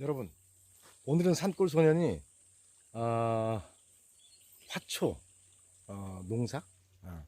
여러분 오늘은 산골 소년이 아, 화초 어, 농사 아,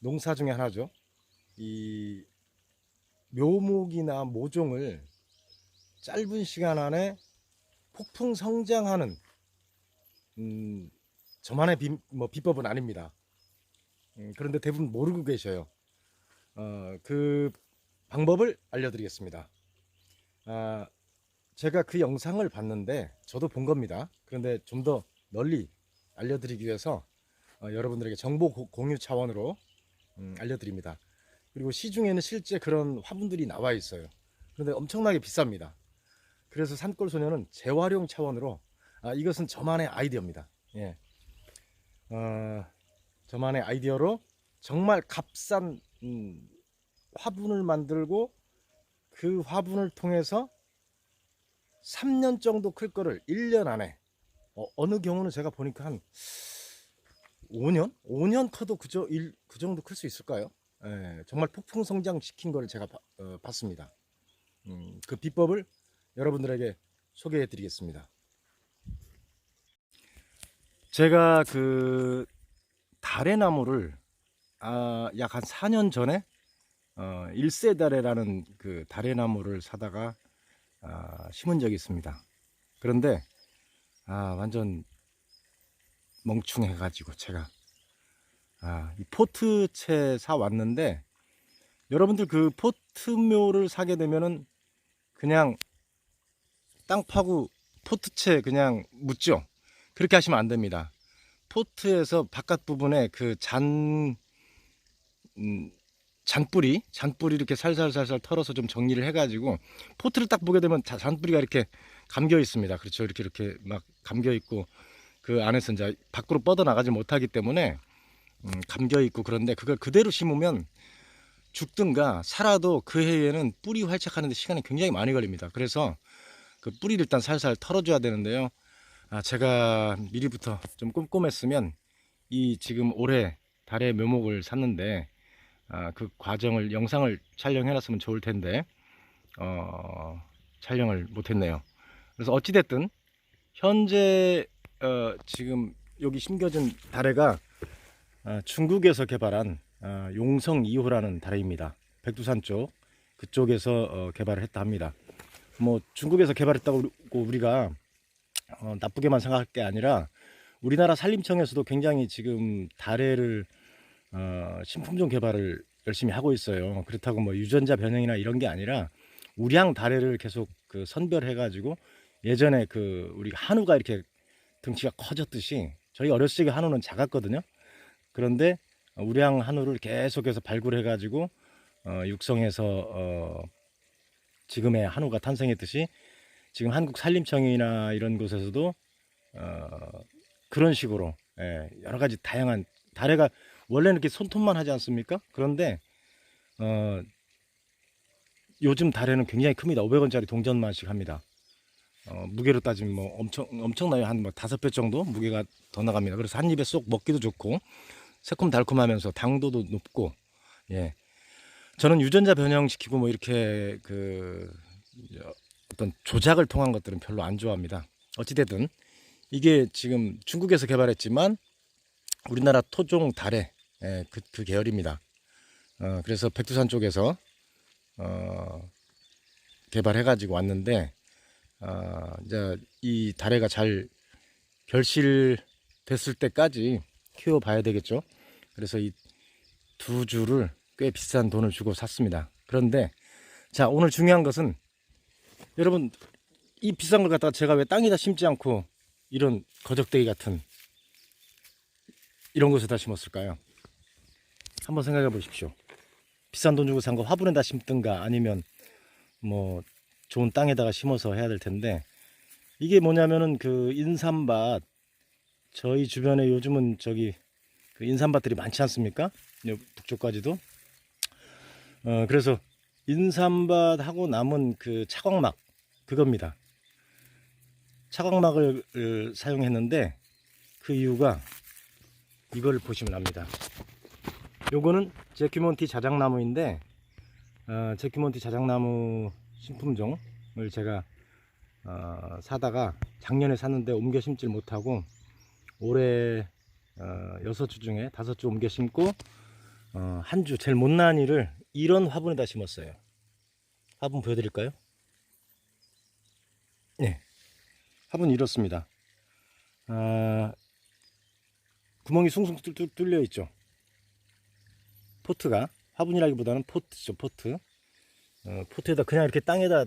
농사 중에 하나죠. 이 묘목이나 모종을 짧은 시간 안에 폭풍 성장하는 음, 저만의 비, 뭐 비법은 아닙니다. 음, 그런데 대부분 모르고 계셔요. 어, 그 방법을 알려드리겠습니다. 아, 제가 그 영상을 봤는데 저도 본 겁니다. 그런데 좀 더 널리 알려드리기 위해서 어, 여러분들에게 정보 고- 공유 차원으로 음, 알려드립니다. 그리고 시중에는 실제 그런 화분들이 나와 있어요. 그런데 엄청나게 비쌉니다. 그래서 산골 소녀는 재활용 차원으로 아, 이것은 저만의 아이디어입니다. 예. 어, 저만의 아이디어로 정말 값싼 음, 화분을 만들고 그 화분을 통해서 3년 정도 클 거를 1년 안에 어, 느 경우는 제가 보니까 한 5년? 5년 커도 그저 일, 그 정도 클 수 있을까요? 예, 정말 폭풍 성장시킨 걸 제가 봐- 어, 봤습니다. 음, 그 비법을 여러분들에게 소개해 드리겠습니다. 제가 그 달의 나무를 아, 약 한 4년 전에 어, 일세다래라는 그 달의 나무를 사다가 아, 심은 적이 있습니다. 그런데 아, 완전 멍충해가지고 제가 아, 이 포트채 사 왔는데 여러분들 그 포트묘를 사게 되면은 그냥 땅 파고 포트채 그냥 묻죠. 그렇게 하시면 안 됩니다. 포트에서 바깥 부분에 그 잔, 음, 잔뿌리, 잔뿌리 이렇게 살살살살 털어서 좀 정리를 해가지고 포트를 딱 보게 되면 자- 잔뿌리가 이렇게 감겨 있습니다. 그렇죠. 이렇게 이렇게 막 감겨 있고 그 안에서 이제 밖으로 뻗어 나가지 못하기 때문에 음, 감겨 있고 그런데 그걸 그대로 심으면 죽든가 살아도 그 해에는 뿌리 활착하는데 시간이 굉장히 많이 걸립니다. 그래서 그 뿌리를 일단 살살 털어줘야 되는데요. 아, 제가 미리부터 좀 꼼꼼했으면 이 지금 올해 달의 묘목을 샀는데 아, 그 과정을 영상을 촬영해 놨으면 좋을 텐데 어, 촬영을 못했네요. 그래서 어찌 됐든 현재 어, 지금 여기 심겨진 다래가 아, 중국에서 개발한 아, 용성 2호라는 다래입니다. 백두산 쪽 그쪽에서 어, 개발을 했다 합니다. 뭐 중국에서 개발했다고 우리가 어, 나쁘게만 생각할 게 아니라 우리나라 산림청에서도 굉장히 지금 다래를 어, 신품종 개발을 열심히 하고 있어요. 그렇다고 뭐 유전자 변형이나 이런 게 아니라 우량 다래를 계속 그 선별해가지고 예전에 그 우리 한우가 이렇게 등치가 커졌듯이 저희 어렸을 때 한우는 작았거든요. 그런데 우량 한우를 계속해서 발굴해가지고 어, 육성해서 어, 지금의 한우가 탄생했듯이 지금 한국 산림청이나 이런 곳에서도 어, 그런 식으로 예, 여러 가지 다양한 다래가 원래는 이렇게 손톱만 하지 않습니까? 그런데 어, 요즘 다래는 굉장히 큽니다. 500원짜리 동전만씩 합니다. 어, 무게로 따지면 뭐 엄청 엄청나요. 한뭐 다섯 배 정도 무게가 더 나갑니다. 그래서 한 입에 쏙 먹기도 좋고 새콤달콤하면서 당도도 높고 예. 저는 유전자 변형시키고 뭐 이렇게 그 어떤 조작을 통한 것들은 별로 안 좋아합니다. 어찌됐든 이게 지금 중국에서 개발했지만 우리나라 토종 달에 예, 그, 그 계열입니다. 어, 그래서 백두산 쪽에서 어, 개발해가지고 왔는데 어, 이제 이 다래가 잘 결실됐을 때까지 키워봐야 되겠죠. 그래서 이 두 주를 꽤 비싼 돈을 주고 샀습니다. 그런데 자 오늘 중요한 것은 여러분 이 비싼 걸 갖다가 제가 왜 땅에다 심지 않고 이런 거적대기 같은 이런 곳에다 심었을까요? 한번 생각해 보십시오. 비싼 돈 주고 산 거 화분에다 심든가 아니면 뭐 좋은 땅에다가 심어서 해야 될 텐데 이게 뭐냐면은 그 인삼밭 저희 주변에 요즘은 저기 그 인삼밭들이 많지 않습니까? 요 북쪽까지도 어 그래서 인삼밭 하고 남은 그 차광막 그겁니다. 차광막을 을, 사용했는데 그 이유가 이걸 보시면 압니다. 요거는 제큐몬티 자작나무인데 어, 제큐몬티 자작나무 신품종을 제가 어, 사다가 작년에 샀는데 옮겨 심질 못하고 올해 어, 여섯 주 중에 다섯 주 옮겨 심고 어, 한 주 제일 못난 이를 이런 화분에다 심었어요. 화분 보여드릴까요? 네, 화분 이렇습니다. 아, 구멍이 숭숭 뚫려 있죠. 포트가 화분이라기보다는 포트죠, 포트. 어, 포트에다 그냥 이렇게 땅에다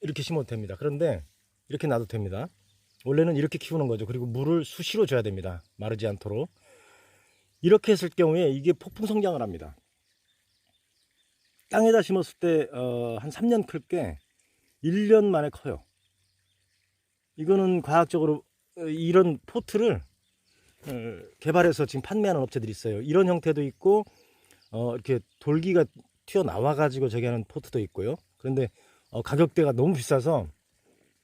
이렇게 심어도 됩니다. 그런데 이렇게 놔도 됩니다. 원래는 이렇게 키우는 거죠. 그리고 물을 수시로 줘야 됩니다. 마르지 않도록. 이렇게 했을 경우에 이게 폭풍 성장을 합니다. 땅에다 심었을 때, 어, 한 3년 클 게 1년 만에 커요. 이거는 과학적으로 어, 이런 포트를 어, 개발해서 지금 판매하는 업체들이 있어요. 이런 형태도 있고, 어, 이렇게 돌기가 튀어나와 가지고 저기 하는 포트도 있고요. 그런데 어, 가격대가 너무 비싸서,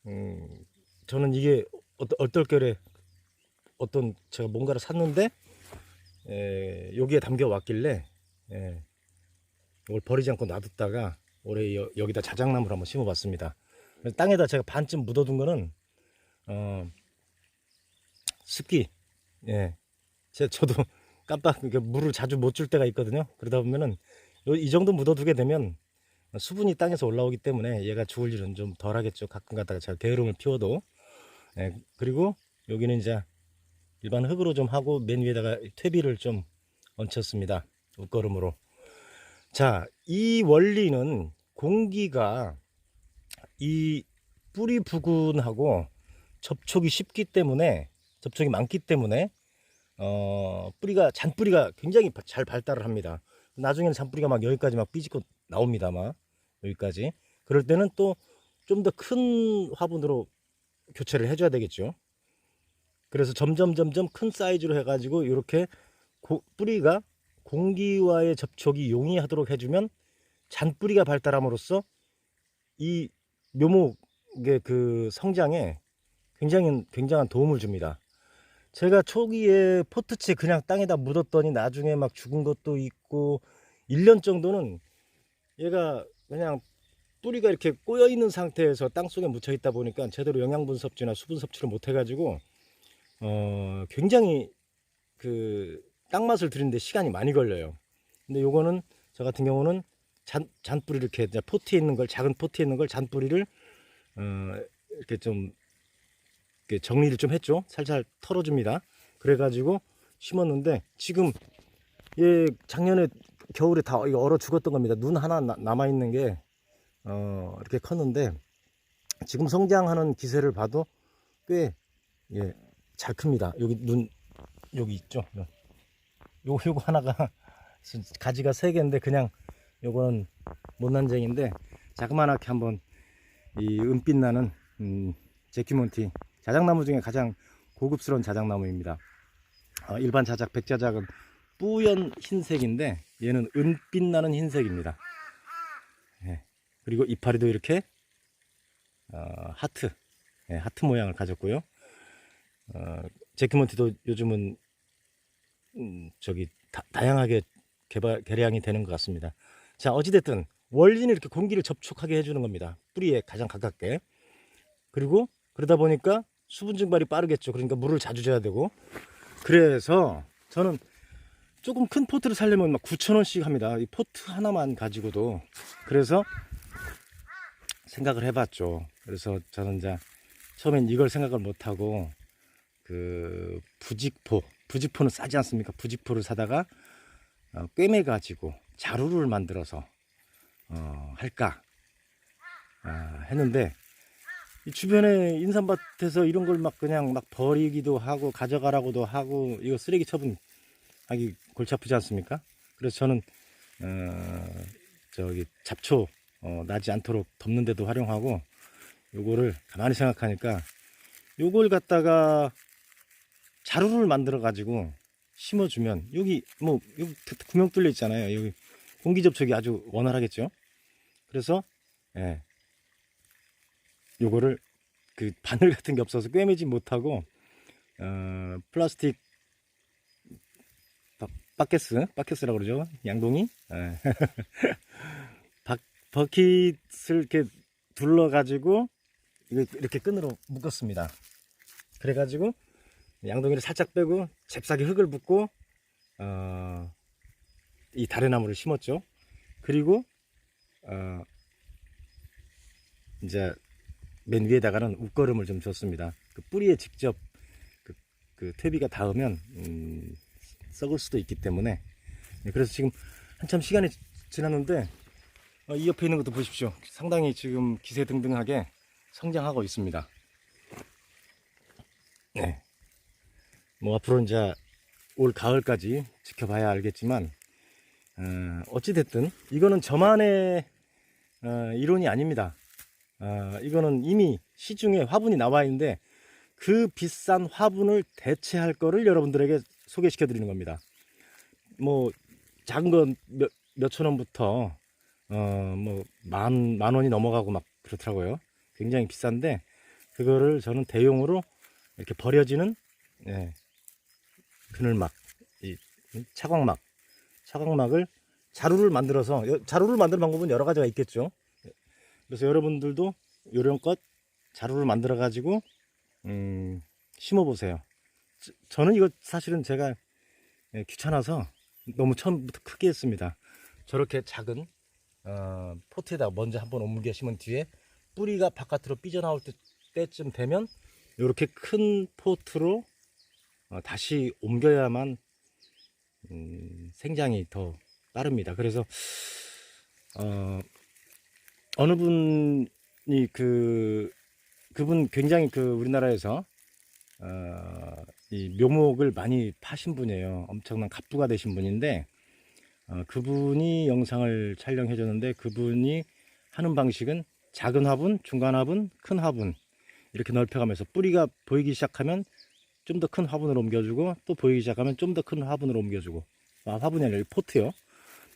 음, 저는 이게 어떨, 어떨결에 어떤 제가 뭔가를 샀는데, 에, 여기에 담겨 왔길래, 예, 이걸 버리지 않고 놔뒀다가 올해 여, 여기다 자작나무를 한번 심어봤습니다. 땅에다 제가 반쯤 묻어둔 거는, 어, 습기, 예. 제, 저도 깜빡, 물을 자주 못 줄 때가 있거든요. 그러다 보면은, 요- 이 정도 묻어두게 되면 수분이 땅에서 올라오기 때문에 얘가 죽을 일은 좀 덜 하겠죠. 가끔 가다가 제가 게으름을 피워도. 예, 그리고 여기는 이제 일반 흙으로 좀 하고 맨 위에다가 퇴비를 좀 얹혔습니다. 옷걸음으로. 자, 이 원리는 공기가 이 뿌리 부근하고 접촉이 쉽기 때문에 접촉이 많기 때문에 어, 뿌리가 잔뿌리가 굉장히 바- 잘 발달을 합니다. 나중에는 잔뿌리가 막 여기까지 막 삐지고 나옵니다, 막 여기까지. 그럴 때는 또 좀 더 큰 화분으로 교체를 해줘야 되겠죠. 그래서 점점 점점 큰 사이즈로 해가지고 이렇게 고- 뿌리가 공기와의 접촉이 용이하도록 해주면 잔뿌리가 발달함으로써 이 묘목의 그 성장에 굉장히 굉장한 도움을 줍니다. 제가 초기에 포트채 그냥 땅에다 묻었더니 나중에 막 죽은 것도 있고 1년 정도는 얘가 그냥 뿌리가 이렇게 꼬여 있는 상태에서 땅 속에 묻혀 있다 보니까 제대로 영양분 섭취나 수분 섭취를 못 해가지고 어 굉장히 그 땅 맛을 들이는데 시간이 많이 걸려요. 근데 요거는 저 같은 경우는 잔 잔뿌리 이렇게 포트에 있는 걸 작은 포트에 있는 걸 잔뿌리를 어 이렇게 좀 정리를 좀 했죠. 살살 털어줍니다. 그래가지고 심었는데 지금 얘 작년에 겨울에 다 얼어 죽었던 겁니다. 눈 하나 남아 있는 게 어, 이렇게 컸는데 지금 성장하는 기세를 봐도 꽤 예, 잘 큽니다. 여기 눈 여기 있죠. 요거 요거 하나가 가지가 세 개인데 그냥 요거는 못난쟁인데 자그만하게 한번 이 은빛 나는 음, 제키몬티 자작나무 중에 가장 고급스러운 자작나무입니다. 어, 일반 자작 백자작은 뿌연 흰색인데 얘는 은빛 나는 흰색입니다. 예. 그리고 이파리도 이렇게 어, 하트 예, 하트 모양을 가졌고요. 어, 제키몬티도 요즘은 음, 저기 다, 다양하게 개발 개량이 되는 것 같습니다. 자 어찌됐든 원리는 이렇게 공기를 접촉하게 해주는 겁니다. 뿌리에 가장 가깝게 그리고 그러다 보니까 수분 증발이 빠르겠죠. 그러니까 물을 자주 줘야 되고 그래서 저는 조금 큰 포트를 살려면 막 9천 원씩 합니다. 이 포트 하나만 가지고도 그래서 생각을 해봤죠. 그래서 저는 이제 처음엔 이걸 생각을 못하고 그 부직포 부직포는 싸지 않습니까? 부직포를 사다가 어, 꿰매 가지고 자루를 만들어서 어, 할까 아, 했는데 이 주변에 인삼밭에서 이런 걸 막 그냥 막 버리기도 하고 가져가라고도 하고 이거 쓰레기 처분하기 골치 아프지 않습니까? 그래서 저는 어, 저기 잡초 어, 나지 않도록 덮는 데도 활용하고 요거를 가만히 생각하니까 요걸 갖다가 자루를 만들어 가지고 심어주면 여기 뭐 여기 구멍 뚫려 있잖아요 여기 공기 접촉이 아주 원활하겠죠 그래서 예 요거를 그 바늘 같은 게 없어서 꿰매지 못하고 어 플라스틱 바, 바켓스 바켓스라고 그러죠 양동이 예. 바, 버킷을 이렇게 둘러 가지고 이렇게 끈으로 묶었습니다. 그래 가지고 양동이를 살짝 빼고 잽싸게 흙을 붓고 어, 이 다래나무를 심었죠. 그리고 어, 이제 맨 위에다가는 웃거름을 좀 줬습니다. 그 뿌리에 직접 그, 그 퇴비가 닿으면 음, 썩을 수도 있기 때문에 네, 그래서 지금 한참 시간이 지났는데 어, 이 옆에 있는 것도 보십시오. 상당히 지금 기세등등하게 성장하고 있습니다. 네. 뭐 앞으로 이제 올 가을까지 지켜봐야 알겠지만 어, 어찌 됐든 이거는 저만의 어, 이론이 아닙니다. 어, 이거는 이미 시중에 화분이 나와 있는데 그 비싼 화분을 대체할 거를 여러분들에게 소개시켜 드리는 겁니다. 뭐 작은 건 몇, 몇천 원부터 어뭐만만 원이 넘어가고 막 그렇더라고요. 굉장히 비싼데 그거를 저는 대용으로 이렇게 버려지는 예, 그늘막, 이 차광막, 차광막을 자루를 만들어서 여- 자루를 만드는 방법은 여러 가지가 있겠죠. 그래서 여러분들도 요령껏 자루를 만들어 가지고 음, 심어 보세요. 저는 이거 사실은 제가 예, 귀찮아서 너무 처음부터 크게 했습니다. 저렇게 작은 어, 포트에다 먼저 한번 옮겨 심은 뒤에 뿌리가 바깥으로 삐져나올 때, 때쯤 되면 이렇게 큰 포트로 어, 다시 옮겨야만 음, 생장이 더 빠릅니다. 그래서 어, 어느 분이 그 그분 굉장히 그 우리나라에서 어, 이 묘목을 많이 파신 분이에요. 엄청난 갑부가 되신 분인데 어, 그분이 영상을 촬영해 줬는데 그분이 하는 방식은 작은 화분, 중간 화분, 큰 화분 이렇게 넓혀가면서 뿌리가 보이기 시작하면 좀 더 큰 화분으로 옮겨주고 또 보이기 시작하면 좀 더 큰 화분으로 옮겨주고 아, 화분이 아니라 포트요.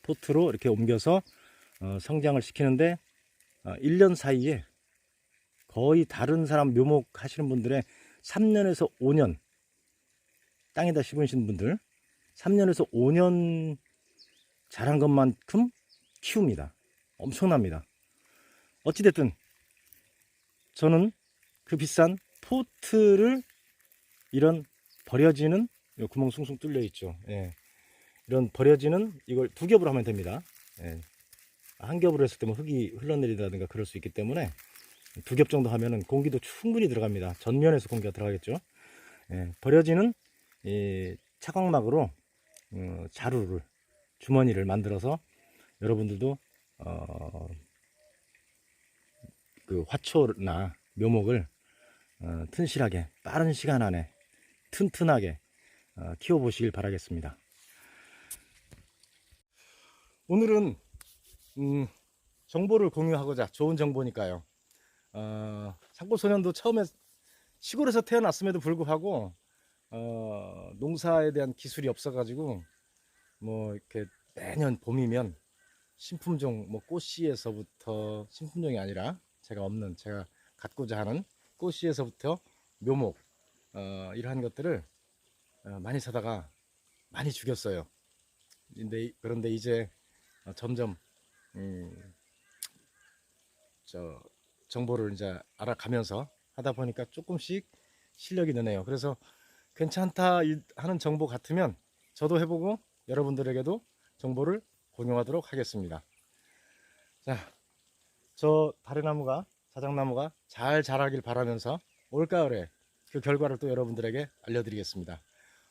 포트로 이렇게 옮겨서 어, 성장을 시키는데 어, 1년 사이에 거의 다른 사람 묘목 하시는 분들의 3년에서 5년 땅에다 심으신 분들 3년에서 5년 자란 것만큼 키웁니다. 엄청납니다. 어찌됐든 저는 그 비싼 포트를 이런 버려지는 요 구멍 숭숭 뚫려 있죠. 예. 이런 버려지는 이걸 두 겹으로 하면 됩니다. 예. 한 겹으로 했을 때면 흙이 흘러내리다든가 그럴 수 있기 때문에 두 겹 정도 하면은 공기도 충분히 들어갑니다. 전면에서 공기가 들어가겠죠. 예. 버려지는 이 차광막으로 어, 자루를 주머니를 만들어서 여러분들도 어, 그 화초나 묘목을 어, 튼실하게 빠른 시간 안에 튼튼하게 어, 키워보시길 바라겠습니다. 오늘은 음, 정보를 공유하고자 좋은 정보니까요. 어, 산골소년도 처음에 시골에서 태어났음에도 불구하고 어, 농사에 대한 기술이 없어가지고 뭐 이렇게 매년 봄이면 신품종 뭐 꽃씨에서부터 신품종이 아니라 제가 없는 제가 갖고자 하는 꽃씨에서부터 묘목 어, 이러한 것들을 어, 많이 사다가 많이 죽였어요. 근데 이- 그런데 이제 어, 점점 음, 저 정보를 이제 알아가면서 하다 보니까 조금씩 실력이 느네요. 그래서 괜찮다 이- 하는 정보 같으면 저도 해보고 여러분들에게도 정보를 공유하도록 하겠습니다. 자, 저 다래나무가 자작나무가 잘 자라길 바라면서 올가을에 그 결과를 또 여러분들에게 알려드리겠습니다.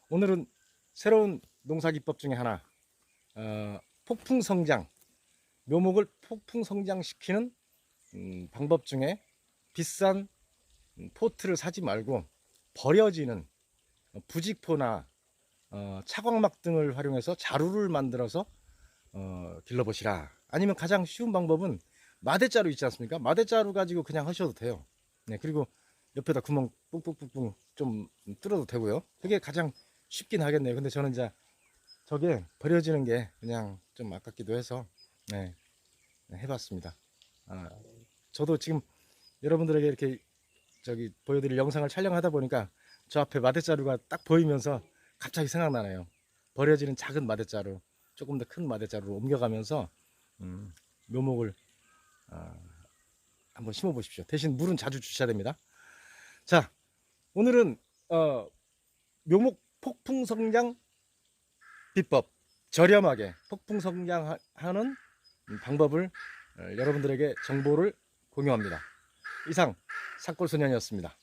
오늘은 새로운 농사 기법 중에 하나 어, 폭풍 성장 묘목을 폭풍 성장시키는 음, 방법 중에 비싼 음, 포트를 사지 말고 버려지는 어, 부직포나 어, 차광막 등을 활용해서 자루를 만들어서 어, 길러보시라. 아니면 가장 쉬운 방법은 마대자루 있지 않습니까? 마대자루 가지고 그냥 하셔도 돼요. 네, 그리고 옆에다 구멍 뿡뿡뿡뿡 좀 뚫어도 되고요. 그게 가장 쉽긴 하겠네요. 근데 저는 이제 저게 버려지는 게 그냥 좀 아깝기도 해서 네, 네, 해봤습니다. 아, 저도 지금 여러분들에게 이렇게 저기 보여드릴 영상을 촬영하다 보니까 저 앞에 마대자루가 딱 보이면서 갑자기 생각나네요. 버려지는 작은 마대자루, 조금 더 큰 마대자루로 옮겨가면서 음, 묘목을 아, 한번 심어 보십시오. 대신 물은 자주 주셔야 됩니다. 자, 오늘은 어, 묘목 폭풍 성장 비법 저렴하게 폭풍 성장하는 방법을 어, 여러분들에게 정보를 공유합니다. 이상 산골소년이었습니다.